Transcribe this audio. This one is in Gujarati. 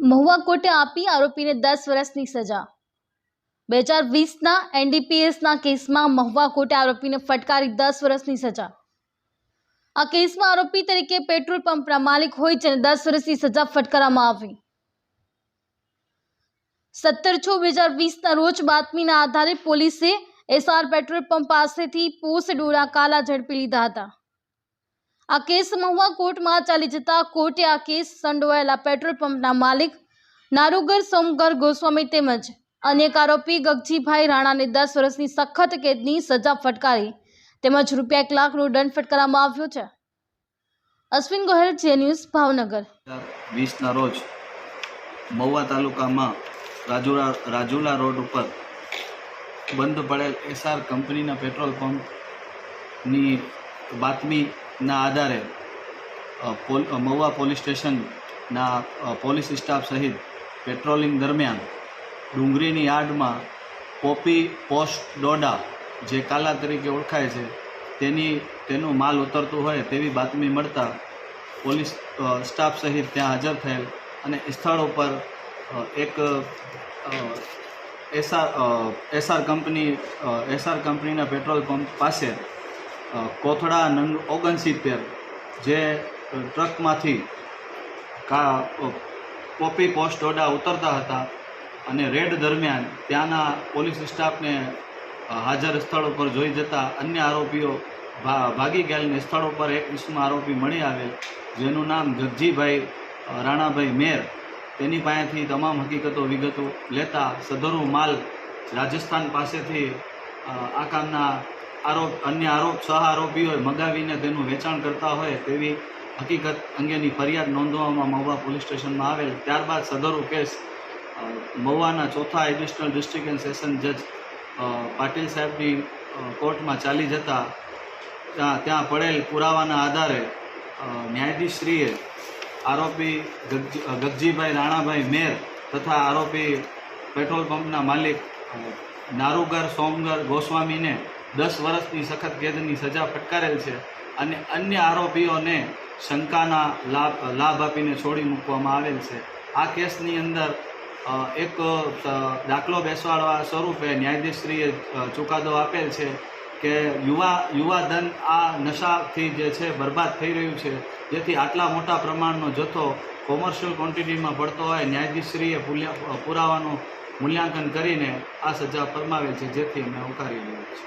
મહુવા કોર્ટે આપી આરોપીને દસ વર્ષની સજા. બે હજાર વીસના એનડીપીએસના કેસમાં મહુવા કોર્ટે આરોપીને ફટકારી દસ વર્ષની સજા. આ કેસમાં આરોપી તરીકે પેટ્રોલ પંપના માલિક હોય જેને દસ વર્ષની સજા ફટકારવામાં આવી. સત્તર છ બે હજાર વીસના રોજ બાતમીના આધારે પોલીસે એસઆર પેટ્રોલ પંપ પાસેથી પોસ્ટ ડોરા કાલા ઝડપી લીધા હતા. આ કેસ મહુવા કોર્ટમાં ચાલી જતા કોર્ટે આ કેસ સંડોવાયેલા પેટ્રોલ પંપના માલિક નારુગર સોમગર ગોસ્વામી તેમજ અનેક આરોપી ગગજીભાઈ રાણાને દસ વર્ષની સખત કેદની સજા ફટકારી તેમજ રૂપિયા એક લાખનો દંડ ફટકારવામાં આવ્યો છે. અશ્વિન ગોહેલ, જે ન્યૂઝ ભાવનગર. વીસના રોજ મહુવા તાલુકામાં રાજુલા રાજુલા રોડ ઉપર બંધ પડેલ એસઆર કંપનીના પેટ્રોલ પંપની બાતમીના આધારે મહુવા પોલીસ સ્ટેશનના પોલીસ સ્ટાફ સહિત પેટ્રોલિંગ દરમિયાન ડુંગરીની યાર્ડમાં પોપી પોસ્ટ ડોડા, જે કાલા તરીકે ઓળખાય છે, તેની, તેનું માલ ઉતરતું હોય તેવી બાતમી મળતા પોલીસ સ્ટાફ સહિત ત્યાં હાજર થયેલ અને સ્થળ ઉપર એક S R S R company S R કંપનીના પેટ્રોલ પંપ પાસે કોથળા નંગ ઓગણસિત્તેર, જે ટ્રકમાંથી કા પોપી પોસ્ટ ઓડા ઉતરતા હતા અને રેડ દરમિયાન ત્યાંના પોલીસ સ્ટાફને હાજર સ્થળ ઉપર જોઈ જતા અન્ય આરોપીઓ ભાગી ગયેલને સ્થળ ઉપર એક વિશ્વમાં આરોપી મળી આવેલ, જેનું નામ જગજીભાઈ રાણાભાઈ મેર. તેની પાસેથી તમામ હકીકતો, વિગતો લેતા સદરુ માલ રાજસ્થાન પાસેથી આ કામના આરોપ, અન્ય આરોપ, સહ આરોપીઓએ મગાવીને તેનું વેચાણ કરતા હોય તેવી હકીકત અંગેની ફરિયાદ નોંધવામાં મહુવા પોલીસ સ્ટેશનમાં આવેલ. ત્યારબાદ સદરુ કેસ મહુવાના ચોથા એડિશનલ ડિસ્ટ્રિક્ટ એન્ડ સેશન જજ પાટીલ સાહેબની કોર્ટમાં ચાલી જતા, ત્યાં ત્યાં પડેલ પુરાવાના આધારે ન્યાયાધીશશ્રીએ આરોપી ગગજી ગગજીભાઈ રાણાભાઈ મેર તથા આરોપી પેટ્રોલ પંપના માલિક નારુગર સોમગર ગોસ્વામીને દસ વર્ષની સખત કેદની સજા ફટકારેલ છે અને અન્ય આરોપીઓને શંકાના લાભ લાભ આપીને છોડી મૂકવામાં આવેલ છે. આ કેસની અંદર એક દાખલો બેસવાડવા સ્વરૂપે ન્યાયાધીશશ્રીએ ચુકાદો આપેલ છે કે યુવા, યુવાધન આ નશાથી જે છે બરબાદ થઈ રહ્યું છે. જેથી આટલા મોટા પ્રમાણનો જથ્થો કોમર્શિયલ ક્વોન્ટિટીમાં પડતો હોય, ન્યાયાધીશશ્રીએ પુરાવાનું મૂલ્યાંકન કરીને આ સજા ફરમાવેલ છે, જેથી અમે આવકારી લઈએ છીએ.